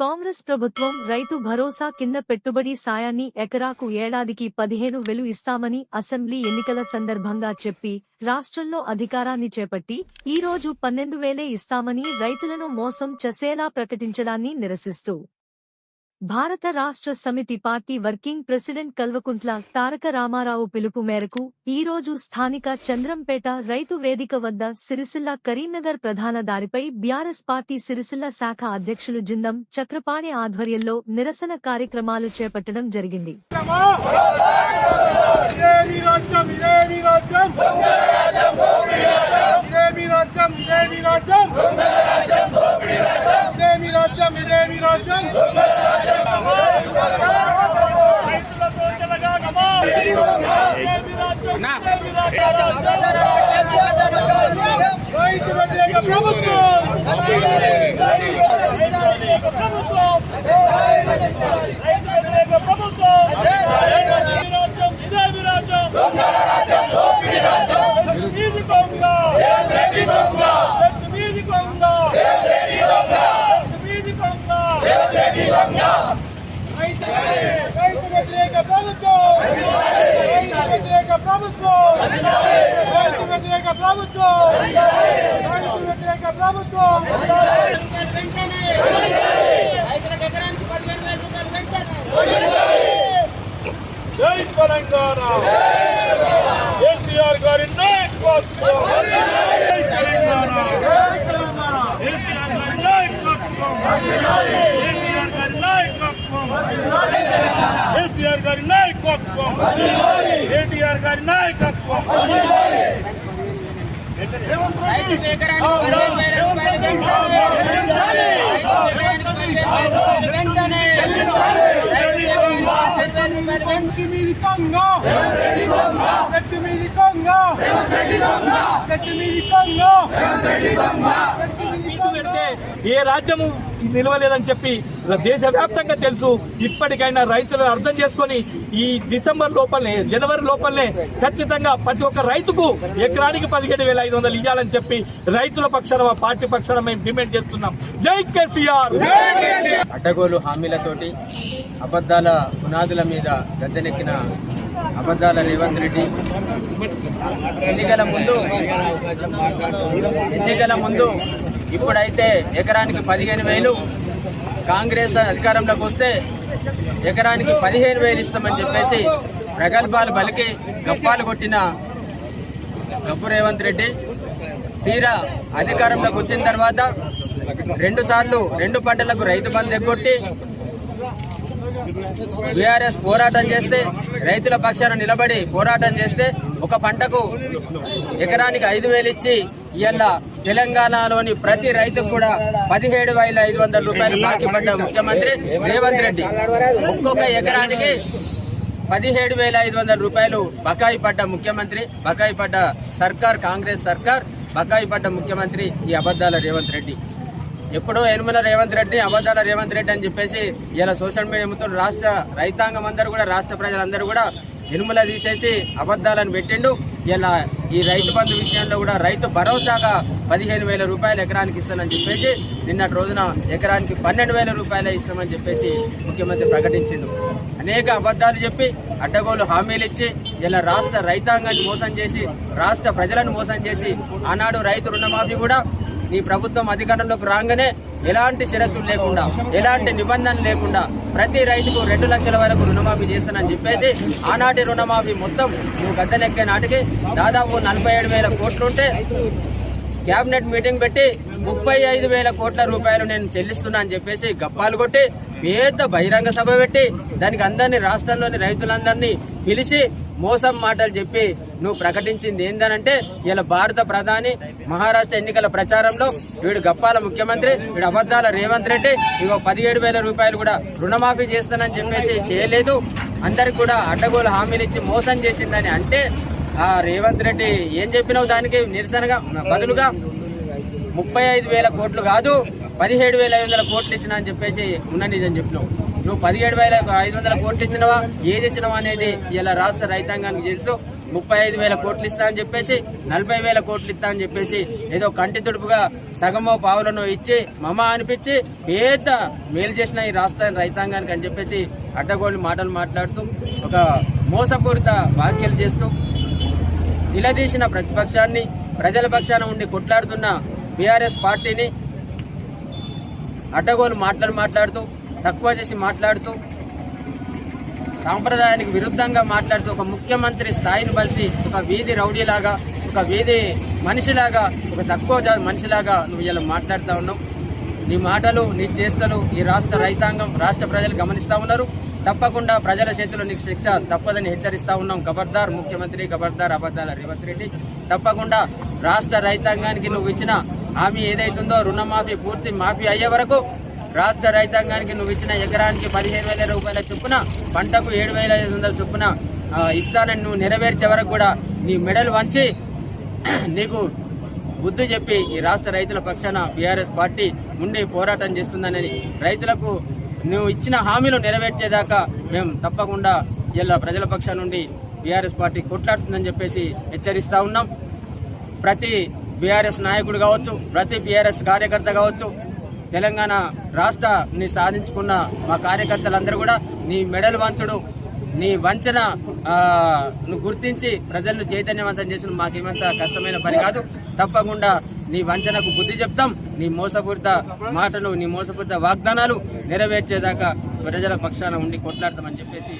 కాంగ్రెస్ ప్రభుత్వం రైతు భరోసా కింద పెట్టుబడి సాయాన్ని ఎకరాకు ఏడాదికి పదిహేను వెలు ఇస్తామని అసెంబ్లీ ఎన్నికల సందర్భంగా చెప్పి రాష్ట్రంలో అధికారాన్ని చేపట్టి ఈ రోజు పన్నెండు వేలే ఇస్తామని రైతులను మోసం చేసేలా ప్రకటించడాన్ని నిరసిస్తూ Bharat Rashtra Samithi party working president Kalvakuntla Taraka Ramarao పిలుపు మేరకు ఈ రోజు స్థానిక చంద్రంపేట రైతు వేదిక వద్ద సిరిసిల్ల కరీంనగర్ ప్రధాన దారిపై బీఆర్ఎస్ పార్టీ సిరిసిల్ల శాఖ అధ్యక్షులు జిందం చక్రపాణి ఆధ్వర్యంలో నిరసన కార్యక్రమాలు చేపట్టడం జరిగింది. రాజ్యం ఇదేమి రాజ్యం ఇదేమి రాజ్యం ఇదేమి రాజ్యం ఇదేమి రాజ్యం ఇదేమి రాజ్యం రైతులతో తెలంగాణమా. ఇదేమి రాజ్యం, ఇదేమి రాజ్యం. రైతు వ్యతిరేక ప్రభుత్వం రైతు వ్యతిరేక ప్రభుత్వం రైతు వ్యతిరేక ప్రభుత్వం ఇదేమి రాజ్యం ఇదేమి రాజ్యం చెట్టు మీది కొంగ చెట్టు మీది కొంగ చెట్టు మీది కొంగ రైతు రైతు వ్యతిరేక ప్రభుత్వం రైతు వ్యతిరేక ప్రభుత్వం! రైతు వ్యతిరేక ప్రభుత్వం! రైతు వ్యతిరేక ప్రభుత్వం! జై తెలంగాణ! గారి జై తెలంగాణ! కేసీఆర్ గారి నాయకత్వం కేసీఆర్ గారి నాయకత్వం కేసీఆర్ గారి నాయకత్వం కేటీఆర్ గారి నాయకత్వం గట్టి మీది కొంగ ఏ రాజ్యము నిలవలేదని చెప్పి దేశవ్యాప్తంగా తెలుసు. ఇప్పటికైనా రైతులు అర్థం చేసుకొని ఈ డిసెంబర్ లోపలనే జనవరి లోపలనే ఖచ్చితంగా ప్రతి ఒక్క రైతుకు ఎకరానికి పదిహేడు వేల ఐదు వందలు ఇవ్వాలని చెప్పి రైతుల పక్షాన పార్టీ పక్షాన మేము డిమాండ్ చేస్తున్నాం. జై కేసీఆర్! అడ్డగోలు హామీలతోటి అబద్ధాల పునాదుల మీద గద్దెనెక్కిన అబద్ధాల రేవంత్ రెడ్డి. ఎన్నికల ముందు ఎన్నికల ముందు ఇప్పుడైతే ఎకరానికి పదిహేను వేలు కాంగ్రెస్ అధికారంలోకి వస్తే ఎకరానికి పదిహేను వేలు ఇస్తామని చెప్పేసి ప్రగల్భాలు బలికి గప్పాలు కొట్టిన గప్పు రేవంత్ రెడ్డి తీరా అధికారంలోకి వచ్చిన తర్వాత రెండు సార్లు రెండు పంటలకు రైతు బంధు ఎగ్గొట్టి బీఆర్ఎస్ పోరాటం చేస్తే రైతుల పక్షాన నిలబడి పోరాటం చేస్తే ఒక పంటకు ఎకరానికి ఐదు వేలు ఇచ్చి ఇవాళ తెలంగాణలోని ప్రతి రైతుకు కూడా పదిహేడు వేల ఐదు వందల రూపాయలు బాకీ పడ్డ ముఖ్యమంత్రి రేవంత్ రెడ్డి. ఒక్కొక్క ఎకరానికి పదిహేడు వేల ఐదు వందల రూపాయలు బకాయి పడ్డ ముఖ్యమంత్రి బకాయి పడ్డ సర్కార్ కాంగ్రెస్ సర్కార్ బకాయి పడ్డ ముఖ్యమంత్రి ఈ అబద్దాల రేవంత్ రెడ్డి. ఎప్పుడో ఎనుమల రేవంత్ రెడ్డి అబద్ధాల రేవంత్ రెడ్డి అని చెప్పేసి ఇలా సోషల్ మీడియా మొత్తం రాష్ట్ర రైతాంగం అందరూ కూడా రాష్ట్ర ప్రజలందరూ కూడా ఎనుమల తీసేసి అబద్ధాలను పెట్టిండు. ఇలా ఈ రైతు బంధు విషయంలో కూడా రైతు భరోసాగా పదిహేను వేల రూపాయలు ఎకరానికి ఇస్తానని చెప్పేసి నిన్నటి రోజున ఎకరానికి పన్నెండు వేల రూపాయలే ఇస్తామని చెప్పేసి ముఖ్యమంత్రి ప్రకటించిండు. అనేక అబద్ధాలు చెప్పి అడ్డగోలు హామీలు ఇచ్చి ఇలా రాష్ట్ర రైతాంగాన్ని మోసం చేసి రాష్ట్ర ప్రజలను మోసం చేసి ఆనాడు రైతు రుణమాఫీ కూడా ఈ ప్రభుత్వం అధికారంలోకి రాగానే ఎలాంటి షరతులు లేకుండా ఎలాంటి నిబంధనలు లేకుండా ప్రతి రైతుకు రెండు లక్షల వరకు రుణమాఫీ చేస్తానని చెప్పేసి ఆనాటి రుణమాఫీ మొత్తం నువ్వు గద్దెనెక్కే నాటికి దాదాపు నలభై ఏడు వేల కోట్లుంటే కేబినెట్ మీటింగ్ పెట్టి ముప్పై ఐదు వేల కోట్ల రూపాయలు నేను చెల్లిస్తున్నా అని చెప్పేసి గప్పాలు కొట్టి పెద్ద బహిరంగ సభ పెట్టి దానికి అందరినీ రాష్ట్రంలోని రైతులందరినీ పిలిచి మోసం మాటలు చెప్పి నువ్వు ప్రకటించింది ఏందనంటే ఇలా భారత ప్రధాని మహారాష్ట్ర ఎన్నికల ప్రచారంలో వీడు గప్పాల ముఖ్యమంత్రి వీడు అబద్దాల రేవంత్ రెడ్డి ఇగో పదిహేడు వేల రూపాయలు కూడా రుణమాఫీ చేస్తానని చెప్పేసి చేయలేదు. అందరికి కూడా అడ్డగోలు హామీలు ఇచ్చి మోసం చేసిందని అంటే ఆ రేవంత్ రెడ్డి ఏం చెప్పినావు దానికి నిరసనగా బదులుగా ముప్పై ఐదు వేల కోట్లు కాదు పదిహేడు వేల ఐదు వందల కోట్లు ఇచ్చినా అని చెప్పేసి ఉన్న నిజం చెప్పినావు. నువ్వు పదిహేడు వేల ఐదు వందల కోట్లు ఇచ్చినవా? ఏది ఇచ్చినవా అనేది ఇలా రాష్ట్ర రైతాంగానికి తెలుసు. ముప్పై ఐదు వేల కోట్లు ఇస్తా అని చెప్పేసి నలభై వేల కోట్లు ఇస్తా అని చెప్పేసి ఏదో కంటి తుడుపుగా సగమో పావులను ఇచ్చి మమ అనిపించి పేద మేలు చేసిన ఈ రాష్ట్ర రైతాంగానికి అని చెప్పేసి అడ్డగోళ్ళు మాటలు మాట్లాడుతూ ఒక మోసపూరిత వ్యాఖ్యలు చేస్తూ నిలదీసిన ప్రతిపక్షాన్ని ప్రజల పక్షాన ఉండి కొట్లాడుతున్న బీఆర్ఎస్ పార్టీని అడ్డగోలు మాటలు మాట్లాడుతూ తక్కువ చేసి మాట్లాడుతూ సాంప్రదాయానికి విరుద్ధంగా మాట్లాడుతూ ఒక ముఖ్యమంత్రి స్థాయిని బలిసి ఒక వీధి రౌడీలాగా ఒక వీధి మనిషిలాగా ఒక తక్కువ మనిషిలాగా నువ్వు ఇలా మాట్లాడుతూ ఉన్నావు. నీ మాటలు నీ చేష్టలు ఈ రాష్ట్ర రైతాంగం రాష్ట్ర ప్రజలు గమనిస్తూ ఉన్నారు. తప్పకుండా ప్రజల చేతిలో నీకు శిక్ష తప్పదని హెచ్చరిస్తూ ఉన్నాం. ఖబర్దార్ ముఖ్యమంత్రి ఖబర్దార్ అబద్దాల రేవంత్ రెడ్డి. తప్పకుండా రాష్ట్ర రైతాంగానికి నువ్వు ఇచ్చిన హామీ ఏదైతుందో రుణమాఫీ పూర్తి మాఫీ అయ్యే వరకు రాష్ట్ర రైతాంగానికి నువ్వు ఇచ్చిన ఎకరానికి పదిహేను వేల రూపాయల చొప్పున పంటకు ఏడు వేల ఐదు వందల చొప్పున ఇస్తానని నువ్వు నెరవేర్చే వరకు కూడా నీ మెడలు వంచి నీకు బుద్ధి చెప్పి ఈ రాష్ట్ర రైతుల పక్షాన బీఆర్ఎస్ పార్టీ ఉండి పోరాటం చేస్తుందని రైతులకు నువ్వు ఇచ్చిన హామీలు నెరవేర్చేదాకా మేము తప్పకుండా ఇలా ప్రజల పక్షం నుండి బీఆర్ఎస్ పార్టీ కొట్లాడుతుందని చెప్పేసి హెచ్చరిస్తా ఉన్నాం. ప్రతి బీఆర్ఎస్ నాయకుడు కావచ్చు ప్రతి బీఆర్ఎస్ కార్యకర్త కావచ్చు తెలంగాణ రాష్ట్రాన్ని సాధించుకున్న మా కార్యకర్తలందరూ కూడా నీ మెడల్ వంచుడు నీ వంచన ను గుర్తించి ప్రజలను చైతన్యవంతం చేసిన మాకేమంత కష్టమైన పని కాదు. తప్పకుండా నీ వంచనకు బుద్ధి చెప్తాం. నీ మోసపూరిత మాటలు నీ మోసపూరిత వాగ్దానాలు నెరవేర్చేదాకా ప్రజల పక్షాన ఉండి కొట్లాడతామని చెప్పేసి